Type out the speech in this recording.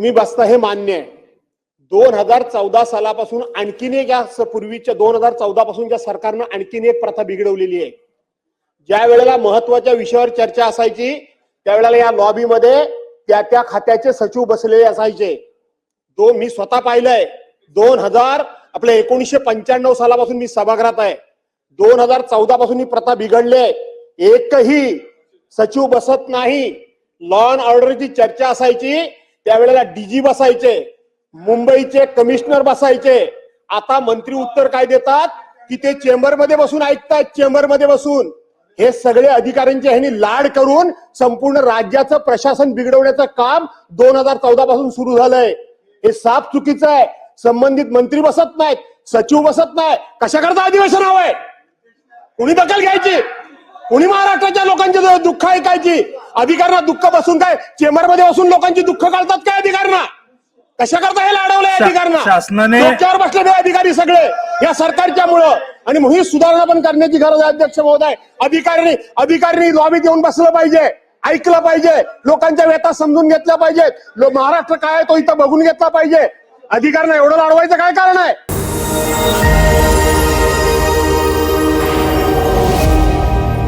तुम्ही बसता हे मान्य आहे. दोन हजार चौदा सालापासून आणखीन एक या पूर्वीच्या दोन हजार चौदा पासूनच्या सरकारनं आणखीन एक प्रथा बिघडवलेली आहे. ज्या वेळेला महत्त्वाच्या विषयावर चर्चा असायची त्यावेळेला या लॉबीमध्ये त्या त्या खात्याचे सचिव बसलेले असायचे. दो मी स्वतः पाहिलंय. दोन हजार आपल्या एकोणीसशे पंच्याण्णव सालापासून मी सभागृहात आहे. दोन हजार चौदा पासून ही प्रथा बिघडले एकही सचिव बसत नाही. लॉ अँड ऑर्डरची चर्चा असायची. त्यावेळेला डीजी बसायचे मुंबईचे कमिशनर बसायचे. आता मंत्री उत्तर काय देतात? की ते चेंबरमध्ये बसून ऐकतात चेंबरमध्ये बसून. हे सगळे अधिकाऱ्यांचे ह्यांनी लाड करून संपूर्ण राज्याचं प्रशासन बिघडवण्याचं काम दोन हजार चौदा पासून सुरू झालंय. हे साफ चुकीचं आहे. संबंधित मंत्री बसत नाहीत सचिव बसत नाही कशाकरता अधिवेशन हवंय? कुणी दखल घ्यायची? कुणी महाराष्ट्राच्या लोकांची दुःख ऐकायची अधिकाऱ्यांना दुःख बसून काय? चेंबरमध्ये बसून लोकांची दुःख काढतात काय अधिकाऱ्यांना? कशा करता हे लाडवलंय शा- अधिकाऱ्यांना? शासनाने- डोक्यावर बसलेले अधिकारी सगळे या सरकारच्या मुळे आणि ही सुधारणा पण करण्याची गरज आहे अध्यक्ष महोदय. अधिकाऱ्यांनी अधिकाऱ्यांनी लॉबीत येऊन बसलं पाहिजे ऐकलं पाहिजे लोकांच्या व्यथा समजून घेतल्या पाहिजेत. महाराष्ट्र काय आहे तो इथं बघून घेतला पाहिजे. अधिकाऱ्यांना एवढं लाडवायचं काय कारण आहे?